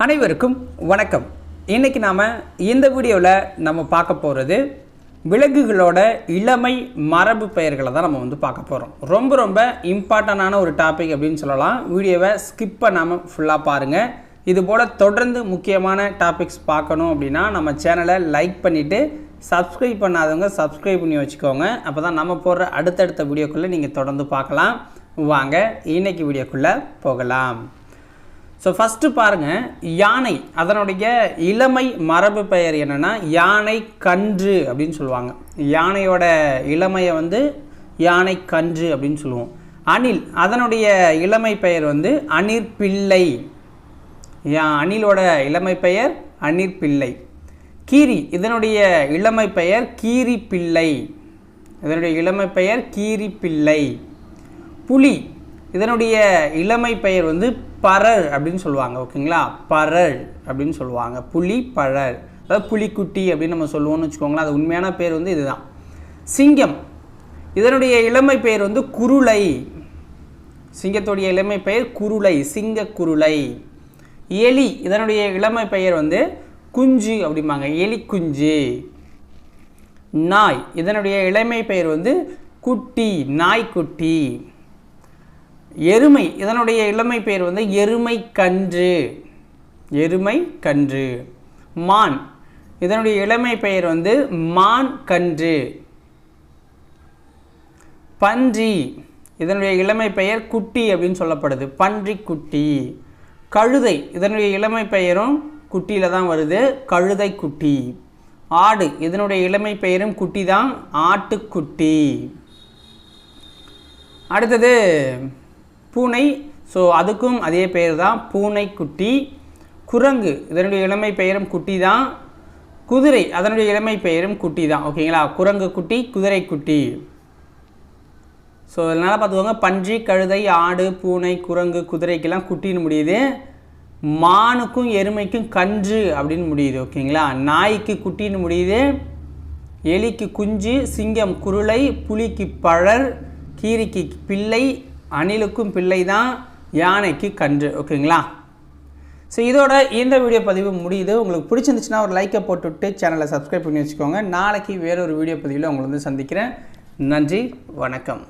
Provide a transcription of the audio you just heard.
அனைவருக்கும் வணக்கம். இன்றைக்கி நாம் இந்த வீடியோவில் நம்ம பார்க்க போகிறது விலங்குகளோட இளமை மரபு பெயர்களை தான் நம்ம வந்து பார்க்க போகிறோம் ரொம்ப ரொம்ப இம்பார்ட்டண்டான ஒரு டாபிக் அப்படின்னு சொல்லலாம். வீடியோவை ஸ்கிப் பண்ணாமல் ஃபுல்லாக பாருங்கள் இது போல் தொடர்ந்து முக்கியமான டாபிக்ஸ் பார்க்கணும் அப்படின்னா நம்ம சேனலை லைக் பண்ணிவிட்டு சப்ஸ்கிரைப் பண்ணாதவங்க சப்ஸ்கிரைப் பண்ணி வச்சுக்கோங்க. அப்போ தான் நம்ம போடுற அடுத்தடுத்த வீடியோக்குள்ளே நீங்கள் தொடர்ந்து பார்க்கலாம். வாங்க இன்றைக்கி வீடியோக்குள்ளே போகலாம். ஸோ ஃபஸ்ட்டு பாருங்கள் யானை அதனுடைய இளமை மரபு பெயர் என்னென்னா யானை கன்று அப்படின்னு சொல்லுவாங்க. யானையோட இளமையை வந்து யானை கன்று அப்படின்னு சொல்லுவோம். அணில் அதனுடைய இளமை பெயர் வந்து அணிற்பிள்ளை யா அணிலோட இளமை பெயர் அணிற்பிள்ளை கீரி இதனுடைய இளமை பெயர் கீரி பிள்ளை. இதனுடைய இளமை பெயர் கீரி பிள்ளை. புலி இதனுடைய இளமை பெயர் வந்து பரர் அப்படின்னு சொல்லுவாங்க ஓகேங்களா? பரர் அப்படின்னு சொல்லுவாங்க. புலி பரர் அதாவது புலிக்குட்டி அப்படின்னு நம்ம சொல்லுவோம்னு வச்சுக்கோங்களேன் அது உண்மையான பேர் வந்து இதுதான். சிங்கம். இதனுடைய இளமை பெயர் வந்து குருளை. சிங்கத்துடைய இளமை பெயர் குருளை சிங்க குருளை. எலி இதனுடைய இளமை பெயர் வந்து குஞ்சு அப்படிம்பாங்க எலி குஞ்சு. நாய் இதனுடைய இளமை பெயர் வந்து குட்டி நாய்க்குட்டி. எருமை இதனுடைய இளமை பெயர் வந்து எருமை கன்று. எருமை கன்று. மான் இதனுடைய இளமை பெயர் வந்து மான் கன்று. பன்றி இதனுடைய இளமை பெயர் குட்டி அப்படின்னு சொல்லப்படுது. பன்றி குட்டி. கழுதை இதனுடைய இளமை பெயரும் குட்டியில் தான் வருது. கழுதை குட்டி. ஆடு இதனுடைய இளமை பெயரும் குட்டி தான். ஆட்டுக்குட்டி. அடுத்தது பூனை ஸோ அதுக்கும் அதே பெயர் தான் பூனைக்குட்டி குரங்கு இதனுடைய இளமை பெயரும் குட்டி தான். குதிரை அதனுடைய இளமை பெயரும் குட்டி தான். ஓகேங்களா குரங்கு குட்டி குதிரை குட்டி. ஸோ அதனால் பார்த்துக்கோங்க பன்றி கழுதை ஆடு பூனை குரங்கு குதிரைக்கெல்லாம் குட்டின்னு முடியுது. மானுக்கும் எருமைக்கும் கன்று அப்படின்னு முடியுது. ஓகேங்களா நாய்க்கு குட்டின்னு முடியுது. எலிக்கு குஞ்சு சிங்கம் குருளை புலிக்கு பழர் கீரிக்கு பிள்ளை அணிலுக்கும் பிள்ளை தான் யானைக்கு கன்று. ஓகேங்களா? ஸோ இதோட இந்த வீடியோ பதிவு முடியுது. உங்களுக்கு பிடிச்சிருந்துச்சுன்னா ஒரு லைக்கை போட்டுவிட்டு சேனலை சப்ஸ்கிரைப் பண்ணி வச்சுக்கோங்க. நாளைக்கு வேறொரு வீடியோ பதிவில் உங்களை வந்து சந்திக்கிறேன். நன்றி வணக்கம்.